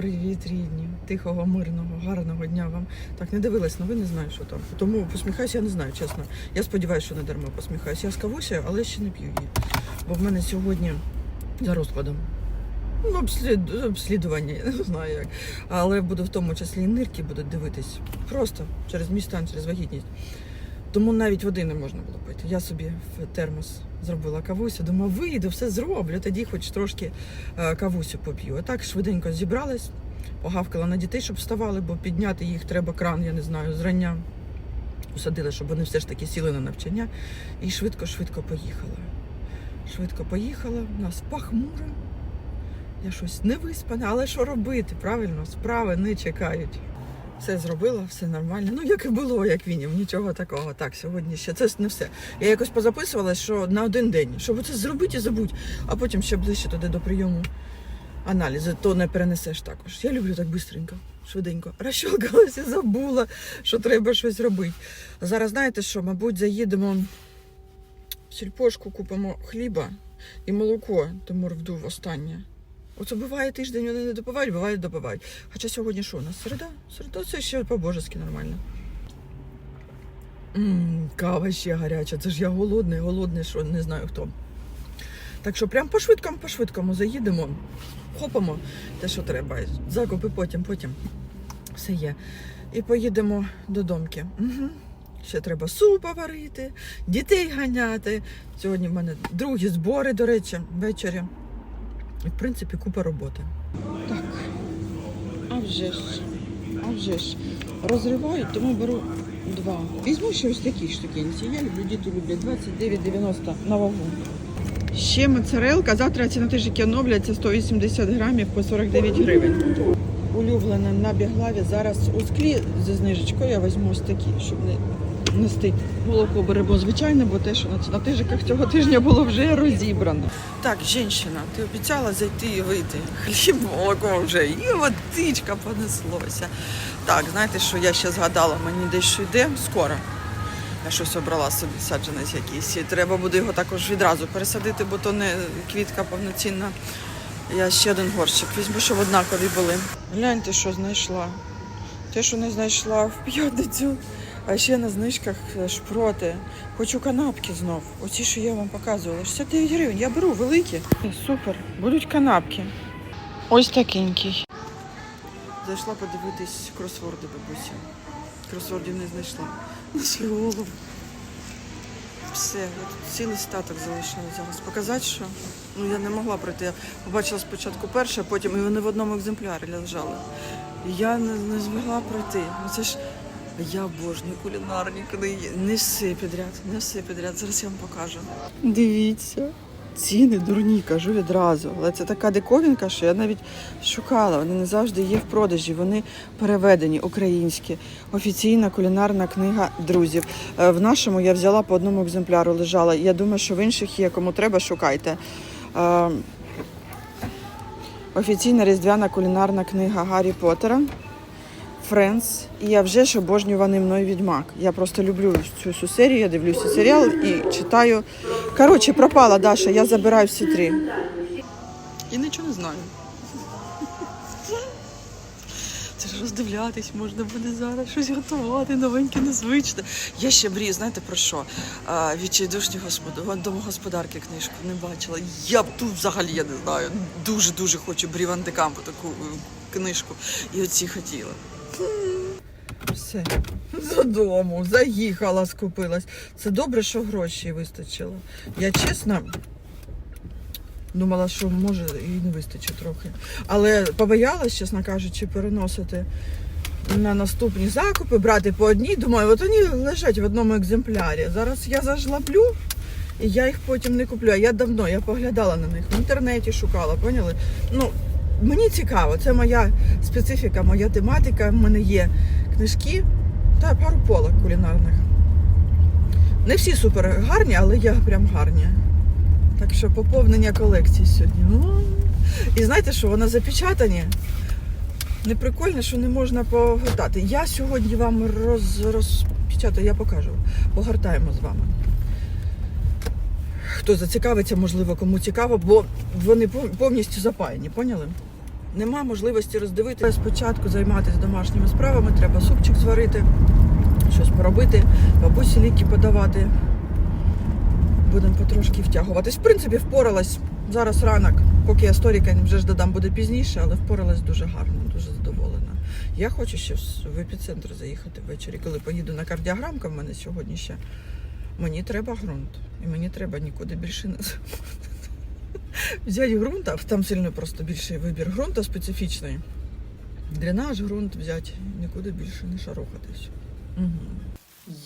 Привіт, рідні, тихого, мирного, гарного дня вам. Так, не дивилась новини, не знаю, що там. Тому посміхаюся, я не знаю, чесно. Я сподіваюся, що не дарма посміхаюся. Я скавуся, але ще не п'ю її. Бо в мене сьогодні за розкладом. Ну, обслід... обслідування, я не знаю як. Але буду в тому числі і нирки будуть дивитись. Просто через мій стан, через вагітність. Тому навіть води не можна було пити. Я собі в термос зробила кавусю, думаю, вийду, все зроблю, тоді хоч трошки е, кавусю поп'ю. А так швиденько зібралась, погавкала на дітей, щоб вставали, бо підняти їх треба кран, я не знаю, зрання. Усадила, щоб вони все ж таки сіли на навчання. І швидко-швидко поїхала. Швидко поїхала, у нас пахмуро. Я щось не виспана, але що робити? Правильно, справи не чекають. Все зробила, все нормально. Ну, як і було, як вінів, нічого такого. Так, сьогодні ще це не все. Я якось позаписувала, що на один день, щоб це зробити і забудь, а потім ще ближче туди до прийому аналізи, то не перенесеш також. Я люблю так бистренько, швиденько. Розщолкалася, забула, що треба щось робити. Зараз знаєте що, мабуть, заїдемо в сільпошку, купимо хліба і молоко, Тимур вдув останнє. Оце буває тиждень, вони не допивають, буває допивають. Хоча сьогодні що у нас? Середа? Середа це ще по-божески нормально. Ммм, кава ще гаряча. Це ж я голодний, голодний, що не знаю хто. Так що прям по-швидкому, по-швидкому заїдемо, хопимо те, що треба. Закупи потім, потім. Все є. І поїдемо до домки. Угу. Ще треба супа варити, дітей ганяти. Сьогодні в мене другі збори, до речі, ввечері. В принципі, купа роботи. Так. А вже ж, а вже ж. Розриваю, тому беру два. Візьму ще ось такі штукенці. Я люблю, діти люблять 29,90 на вагу. Ще моцарелка. Завтра ціна теж які оновляться 180 грамів по 49 гривень. Улюблена на біглаві. Зараз у склі зі знижечкою я візьму ось такі, щоб не нести. Молоко беремо звичайне, бо те, що на- тижиках цього тижня було вже розібрано. Так, жінка, ти обіцяла зайти і вийти. Хліб, молоко вже і водичка понеслося. Так, знаєте, що я ще згадала, мені дещо йде скоро. Я щось обрала собі саджанець якийсь. І треба буде його також відразу пересадити, бо то не квітка повноцінна. Я ще один горщик візьму, щоб однакові були. Гляньте, що знайшла. Те, що не знайшла в п'ятницю. А ще на знижках е, шпроти. Хочу канапки знов. Оці, що я вам показувала. 69 гривень. Я беру великі. Супер. Будуть канапки. Ось такенький. Зайшла подивитись кросворди бабусі. Кросвордів не знайшла. Нашли голову. Все, я тут цілий статок залишила зараз. Показати, що ну я не могла пройти. Я побачила спочатку перше, а потім і вони в одному екземплярі лежали. Я не, не змогла пройти. Ну це ж я обожнюю кулінарні книги. Не все підряд, не все підряд. Зараз я вам покажу. Дивіться. Ціни дурні, кажу відразу. Але це така диковінка, що я навіть шукала. Вони не завжди є в продажі. Вони переведені українські. Офіційна кулінарна книга друзів. Е, В нашому я взяла по одному екземпляру, лежала. Я думаю, що в інших є. Кому треба, шукайте. Е, Офіційна різдвяна кулінарна книга Гаррі Поттера. Френс. І я вже ж обожнюваний мною відьмак. Я просто люблю цю всю серію, я дивлюся серіал і читаю. Коротше, пропала Даша, я забираю всі три. І нічого не знаю. Це ж роздивлятись можна буде зараз, щось готувати, новеньке, незвичне. Я ще мрію, знаєте про що? А, Відчайдушні господи, домогосподарки книжку не бачила. Я б тут взагалі я не знаю. Дуже-дуже хочу Бріван де таку е, книжку. І оці хотіла. Все, додому, заїхала, скупилась. Це добре, що грошей вистачило. Я чесно думала, що може і не вистачить трохи. Але побоялась, чесно кажучи, переносити на наступні закупи, брати по одній. Думаю, от вони лежать в одному екземплярі. Зараз я зажлаблю. І я їх потім не куплю. А я давно я поглядала на них в інтернеті, шукала, поняли? Ну, мені цікаво, це моя специфіка, моя тематика. В мене є книжки та пару полок кулінарних. Не всі супер гарні, але я прям гарні. Так що поповнення колекції сьогодні. О, І знаєте що, вона запечатані. Не прикольно, що не можна погортати. Я сьогодні вам роз, розпечатаю, я покажу. Погортаємо з вами. Хто зацікавиться, можливо, кому цікаво, бо вони повністю запаяні, поняли? Нема можливості роздивитися. Спочатку займатися домашніми справами, треба супчик зварити, щось поробити, бабусі ліки подавати. Будемо потрошки втягуватись. В принципі, впоралась. Зараз ранок, поки я сторіка вже ж додам буде пізніше, але впоралась дуже гарно, дуже задоволена. Я хочу ще в епіцентр заїхати ввечері, коли поїду на кардіограмка в мене сьогодні ще. Мені треба ґрунт. І мені треба нікуди більше не взяти ґрунт, там сильно просто більший вибір ґрунту специфічний. Дренаж ґрунт взяти, нікуди більше не шарохатись. Угу.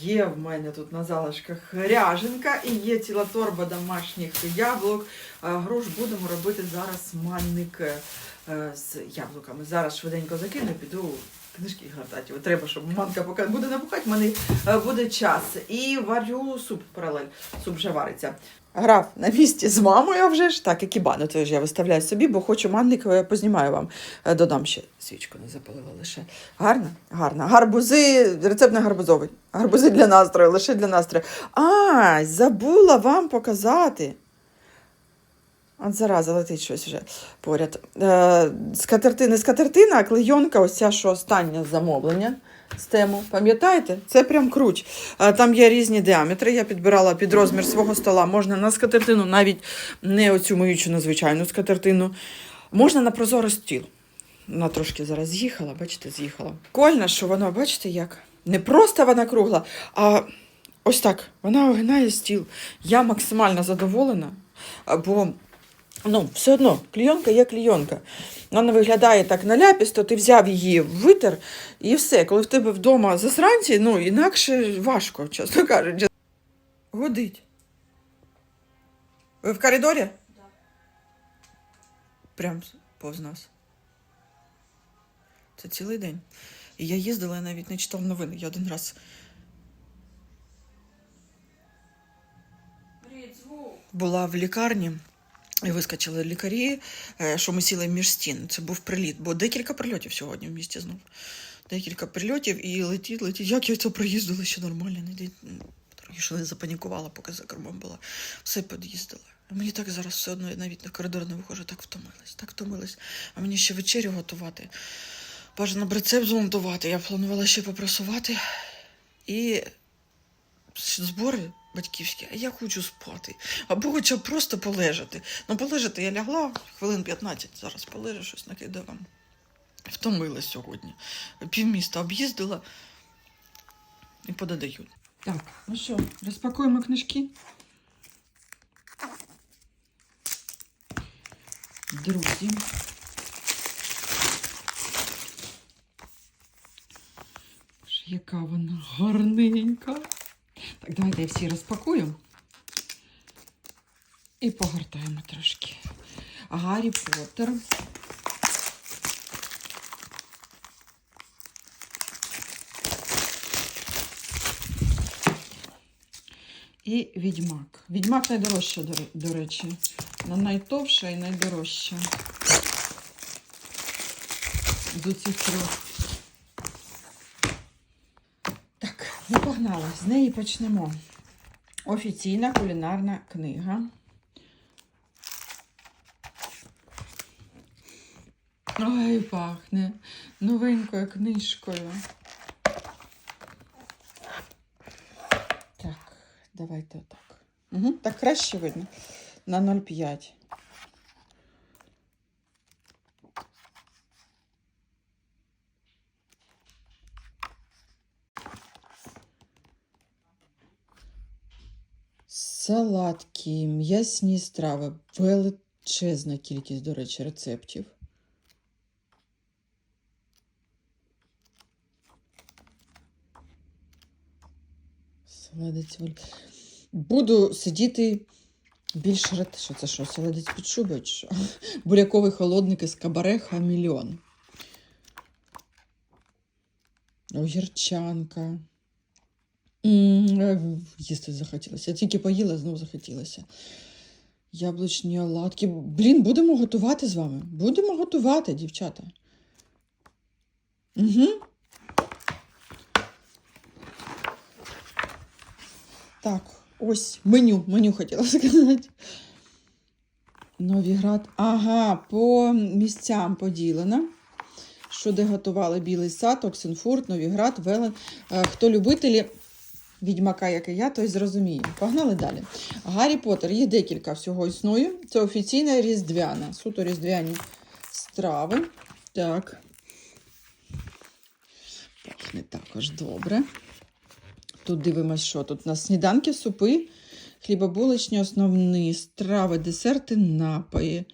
Є в мене тут на залишках ряженка і є ціла торба домашніх яблук. Груш будемо робити зараз манник е, з яблуками. Зараз швиденько закину піду книжки гортати. Треба, щоб манка поки буде набухати, в мене е, буде час. І варю суп паралель. Суп вже вариться. Грав на місці з мамою вже ж. Так, і бану теж я виставляю собі, бо хочу манник, е, познімаю вам. Е, Додам ще свічку не запалила лише. Гарно? Гарно. Гарбузи, рецепт не гарбузовий. Гарбузи для настрою, лише для настрою. А, забула вам показати. От зараза летить щось вже поряд. Е, скатерти, не скатертина, а клейонка, ось ця, що останнє замовлення з тему. Пам'ятаєте? Це прям круч. Там є різні діаметри. Я підбирала під розмір свого стола. Можна на скатертину, навіть не оцю миючу надзвичайну скатертину. Можна на прозорий стіл. Вона трошки зараз з'їхала, бачите, з'їхала. Кольна, що вона, бачите, як? Не просто вона кругла, а ось так. Вона огинає стіл. Я максимально задоволена, бо ну, все одно клійонка є клійонка. Вона виглядає так наляпісто, ти взяв її, витер і все. Коли в тебе вдома засранці, ну інакше важко, чесно кажучи. Годить. Ви в коридорі? Так. Прям повз нас. Це цілий день. І я їздила, я навіть не читав новини. Я один раз була в лікарні. Вискочили лікарі, е, що ми сіли між стін. Це був приліт, бо декілька прильотів сьогодні в місті знов. Декілька прильотів і летіть, летіть. Як я це проїздила ще нормально, не трохи що не запанікувала, поки за кермом була. Все під'їздила. Мені так зараз все одно навіть на коридор не виходжу, так втомилась, так втомилась. А мені ще вечерю готувати. Бажано б рецепт змонтувати. Я планувала ще попрасувати. І збори батьківські, а я хочу спати. Або хоча б просто полежати. Ну, полежати я лягла хвилин 15, зараз полежу, щось накидаю вам. Втомилась сьогодні. Півміста об'їздила і пододаю. Так, ну що, розпакуємо книжки. Друзі. Яка вона гарненька. Так, давайте я всі розпакую і погортаємо трошки. Гаррі Поттер. І відьмак. Відьмак найдорожча, до, речі. Вона найтовша і найдорожча. До цих трьох. Так, ну погнали. З неї почнемо. Офіційна кулінарна книга. Ой, пахне новенькою книжкою. Так, давайте отак. Угу, так краще видно. На 0,5. Салатки, м'ясні страви, величезна кількість, до речі, рецептів. Саладець воль. Буду сидіти більше ред. Що це що? Саладець під шубою? Буряковий холодник із кабаре хамільон. Огірчанка. Їсти захотілося. Я тільки поїла, знову захотілося. Яблучні оладки. Блін, будемо готувати з вами. Будемо готувати, дівчата. Угу. Так, ось меню. Меню хотіла сказати. Новіград. Ага, по місцям поділено. Що де готували Білий сад, Оксенфурт, Новіград, Велен. Е, Хто любителі відьмака, як і я, той зрозуміє. Погнали далі. Гаррі Поттер. Їх декілька всього існує. Це офіційна різдвяна. Суто різдвяні страви. Так. Пахне також добре. Тут дивимось, що тут у нас сніданки, супи, хлібобуличні, основні страви, десерти, напої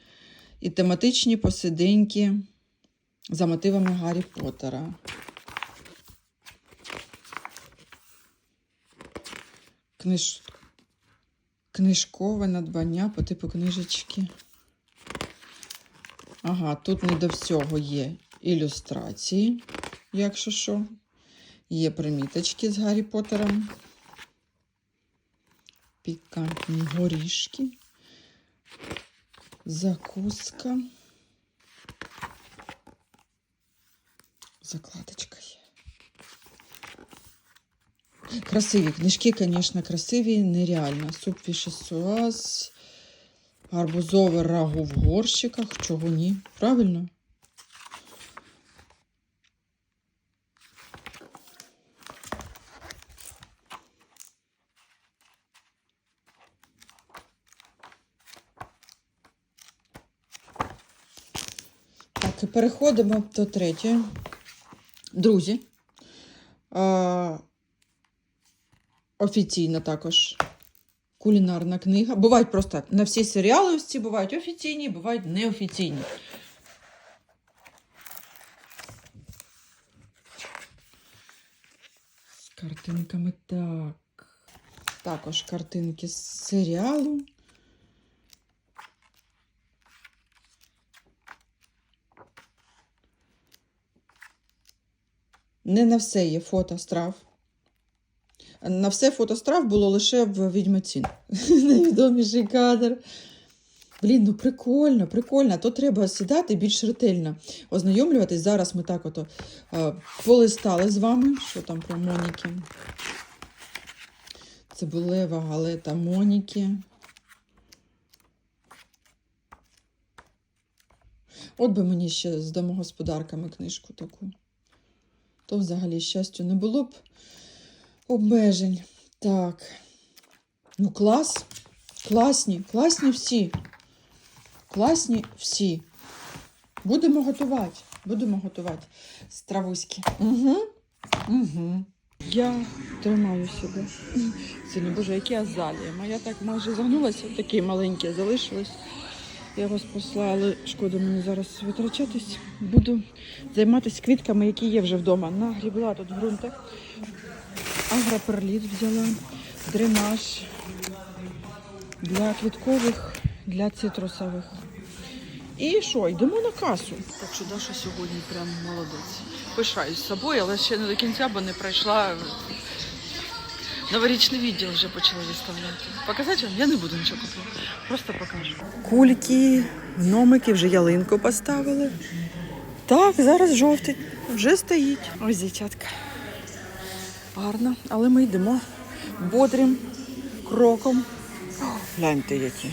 і тематичні посиденьки за мотивами Гаррі Поттера. Книж... Книжкове надбання по типу книжечки. Ага, тут не до всього є ілюстрації, якщо що. Є приміточки з Гаррі Поттером. Пікантні горішки. Закуска. Закладочка є. Красиві книжки, звісно, красиві, нереально. Суп фішесуаз, гарбузове рагу в горщиках. Чого ні? Правильно? Так, і переходимо до третьої. Друзі. Офіційна також кулінарна книга. Бувають просто на всі серіали ось ці бувають офіційні, бувають неофіційні. З картинками так. Також картинки з серіалу. Не на все є фото страв. На все фото страв було лише в відьмаці. Найвідоміший кадр. Блін, ну прикольно, прикольно. То треба сідати більш ретельно, ознайомлюватись. Зараз ми так ото е, полистали з вами, що там про Моніки. Цибулева галета Моніки. От би мені ще з домогосподарками книжку таку. То взагалі щастя не було б обмежень. Так. Ну, клас. Класні, класні всі. Класні всі. Будемо готувати. Будемо готувати стравуськи. Угу. Угу. Я тримаю себе. Сьогодні, боже, які азалії. Моя так майже загнулася, такі маленькі залишились. Я вас послала, але шкода мені зараз витрачатись. Буду займатися квітками, які є вже вдома. Нагрібла тут ґрунти. Агроперліт взяла, дренаж для квіткових, для цитрусових. І що, йдемо на касу. Так що Даша сьогодні прям молодець. Пишаюсь собою, але ще не до кінця, бо не пройшла. Новорічний відділ вже почала виставляти. Показати вам? Я не буду нічого купувати. Просто покажу. Кульки, гномики, вже ялинку поставили. Так, зараз жовтий. Вже стоїть. Ось дівчатка. Гарно, але ми йдемо бодрим кроком. О, гляньте які.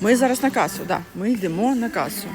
Ми зараз на касу, так. Да, ми йдемо на касу.